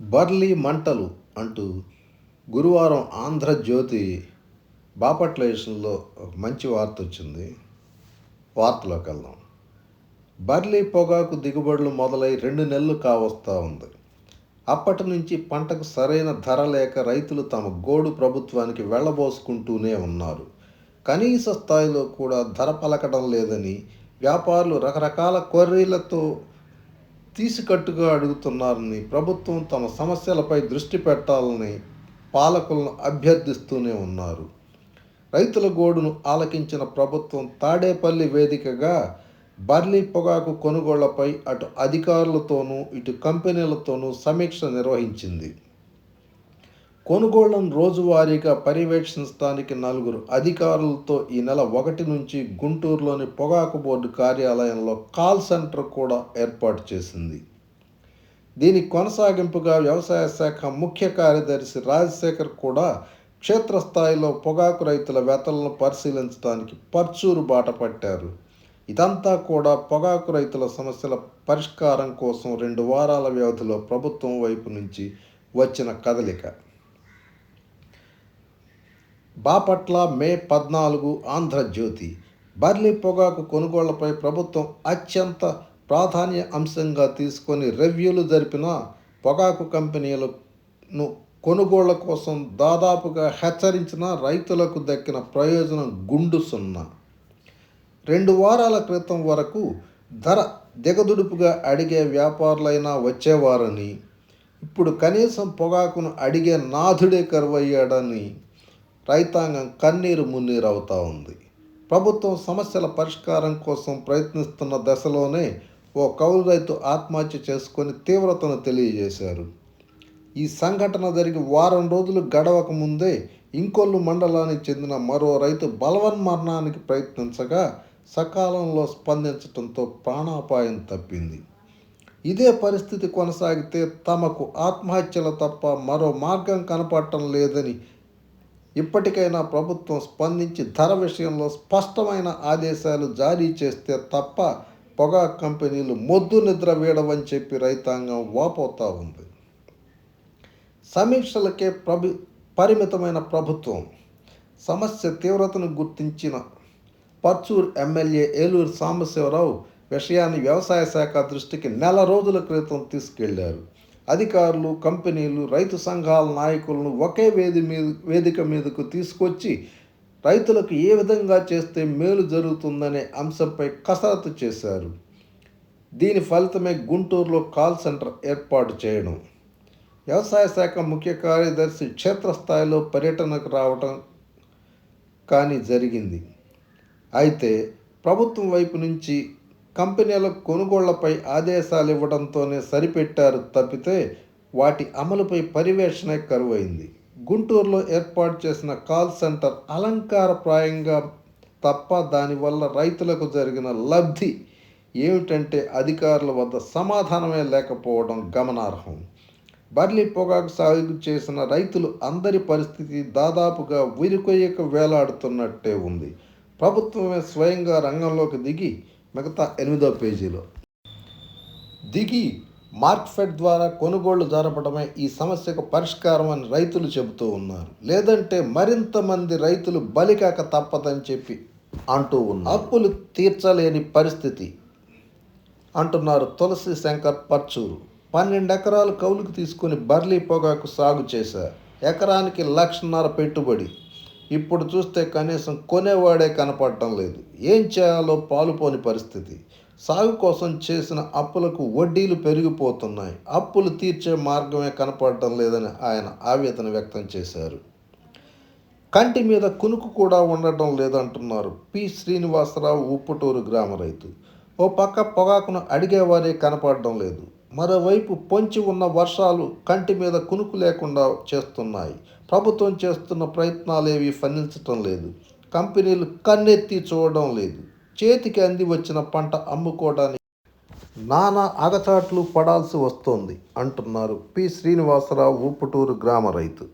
Burley మంటలు అంటూ గురువారం ఆంధ్రజ్యోతి బాపట్ల విషయంలో మంచి వార్త వచ్చింది. వార్తలోకి వెళ్దాం. బర్లీ పొగాకు దిగుబడులు మొదలై రెండు నెలలు కావస్తా ఉంది. అప్పటి నుంచి పంటకు సరైన ధర లేక రైతులు తమ గోడు ప్రభుత్వానికి వెళ్ళబోసుకుంటూనే ఉన్నారు. కనీస స్థాయిలో కూడా ధర పలకడం లేదని వ్యాపారులు రకరకాల కొర్రీలతో తీసికట్టుగా అడుగుతున్నారని ప్రభుత్వం తమ సమస్యలపై దృష్టి పెట్టాలని పాలకులను అభ్యర్థిస్తూనే ఉన్నారు. రైతుల గోడును ఆలకించిన ప్రభుత్వం తాడేపల్లి వేదికగా బర్లీ పొగాకు కొనుగోళ్ళపై అటు అధికారులతోనూ ఇటు కంపెనీలతోనూ సమీక్ష నిర్వహించింది. కొనుగోళ్ళను రోజువారీగా పర్యవేక్షించడానికి నలుగురు అధికారులతో ఈ నెల ఒకటి నుంచి గుంటూరులోని పొగాకు బోర్డు కార్యాలయంలో కాల్ సెంటర్ కూడా ఏర్పాటు చేసింది. దీని కొనసాగింపుగా వ్యవసాయ శాఖ ముఖ్య కార్యదర్శి రాజశేఖర్ కూడా క్షేత్రస్థాయిలో పొగాకు రైతుల వేతలను పరిశీలించడానికి పర్చూరు బాట పట్టారు. ఇదంతా కూడా పొగాకు రైతుల సమస్యల పరిష్కారం కోసం రెండు వారాల వ్యవధిలో ప్రభుత్వం వైపు నుంచి వచ్చిన కదలిక. బాపట్ల మే పద్నాలుగు ఆంధ్రజ్యోతి. బర్లీ పొగాకు కొనుగోళ్ళపై ప్రభుత్వం అత్యంత ప్రాధాన్య అంశంగా తీసుకొని రివ్యూలు జరిపిన పొగాకు కంపెనీలను కొనుగోళ్ళ కోసం దాదాపుగా హెచ్చరించిన రైతులకు దక్కిన ప్రయోజనం గుండు సున్నా. రెండు వారాల క్రితం వరకు ధర దిగదుడుపుగా అడిగే వ్యాపారులైనా వచ్చేవారని ఇప్పుడు కనీసం పొగాకును అడిగే నాథుడే కరువయ్యాడని రైతాంగం కన్నీరు మున్నీరు అవుతా ఉంది. ప్రభుత్వం సమస్యల పరిష్కారం కోసం ప్రయత్నిస్తున్న దశలోనే ఓ కౌలు రైతు ఆత్మహత్య చేసుకొని తీవ్రతను తెలియజేశారు. ఈ సంఘటన జరిగి వారం రోజులు గడవక ముందే ఇంకొల్లు మండలానికి చెందిన మరో రైతు బలవన్మరణానికి ప్రయత్నించగా సకాలంలో స్పందించడంతో ప్రాణాపాయం తప్పింది. ఇదే పరిస్థితి కొనసాగితే తమకు ఆత్మహత్యలు తప్ప మరో మార్గం కనపడటం లేదని ఇప్పటికైనా ప్రభుత్వం స్పందించి ధర విషయంలో స్పష్టమైన ఆదేశాలు జారీ చేస్తే తప్ప పొగా కంపెనీలు మొద్దు నిద్ర వేయడమని చెప్పి రైతాంగం వాపోతా ఉంది. సమీక్షలకే ప్రభు పరిమితమైన ప్రభుత్వం సమస్య తీవ్రతను గుర్తించిన పర్చూర్ ఎమ్మెల్యే ఏలూరు సాంబశివరావు విషయాన్ని వ్యవసాయ శాఖ దృష్టికి నెల రోజుల క్రితం తీసుకెళ్ళారు. అధికారులు కంపెనీలు రైతు సంఘాల నాయకులను ఒకే వేది మీద వేదిక మీదకు తీసుకొచ్చి రైతులకు ఏ విధంగా చేస్తే మేలు జరుగుతుందనే అంశంపై కసరత్తు చేశారు. దీని ఫలితమే గుంటూరులో కాల్ సెంటర్ ఏర్పాటు చేయడం. వ్యవసాయ శాఖ ముఖ్య కార్యదర్శి క్షేత్రస్థాయిలో పర్యటనకు రావటం కానీ జరిగింది. అయితే ప్రభుత్వం వైపు నుంచి కంపెనీల కొనుగోళ్ళపై ఆదేశాలు ఇవ్వడంతోనే సరిపెట్టారు తప్పితే వాటి అమలుపై పర్యవేక్షణ కరువైంది. గుంటూరులో ఏర్పాటు చేసిన కాల్ సెంటర్ అలంకారప్రాయంగా తప్ప దానివల్ల రైతులకు జరిగిన లబ్ధి ఏమిటంటే అధికారుల వద్ద సమాధానమే లేకపోవడం గమనార్హం. బర్లీ పొగాకు సాగు చేసిన రైతులు అందరి పరిస్థితి దాదాపుగా ఉరికొయ్యక వేలాడుతున్నట్టే ఉంది. ప్రభుత్వమే స్వయంగా రంగంలోకి దిగి మిగతా ఎనిమిదో పేజీలో. దిగి మార్క్ఫెడ్ ద్వారా కొనుగోళ్ళు జరపడమే ఈ సమస్యకు పరిష్కారం అని రైతులు చెబుతూ ఉన్నారు. లేదంటే మరింత మంది రైతులు బలికాక తప్పదని చెప్పి అంటూ ఉన్నారు. అప్పులు తీర్చలేని పరిస్థితి అంటున్నారు తులసి శంకర్ పర్చూరు. పన్నెండు ఎకరాలు కౌలుకు తీసుకుని బర్లీ పొగాకు సాగు చేశారు. ఎకరానికి లక్షన్నర పెట్టుబడి. ఇప్పుడు చూస్తే కనీసం కొనేవాడే కనపడటం లేదు. ఏం చేయాలో పాలుపోని పరిస్థితి. సాగు కోసం చేసిన అప్పులకు వడ్డీలు పెరిగిపోతున్నాయి. అప్పులు తీర్చే మార్గమే కనపడటం లేదని ఆయన ఆవేదన వ్యక్తం చేశారు. కంటి మీద కునుకు కూడా ఉండటం లేదంటున్నారు పి. శ్రీనివాసరావు ఉప్పుటూరు గ్రామ రైతు. ఓ పక్క పొగాకును అడిగేవారే కనపడడం లేదు. మరోవైపు పొంచి ఉన్న వర్షాలు కంటి మీద కునుకు లేకుండా చేస్తున్నాయి. ప్రభుత్వం చేస్తున్న ప్రయత్నాలేవి ఫలించటం లేదు. కంపెనీలు కన్నెత్తి చూడడం లేదు. చేతికి అంది వచ్చిన పంట అమ్ముకోవడానికి నానా అగచాట్లు పడాల్సి వస్తోంది అంటున్నారు పి. శ్రీనివాసరావు ఊపుటూరు గ్రామ రైతు.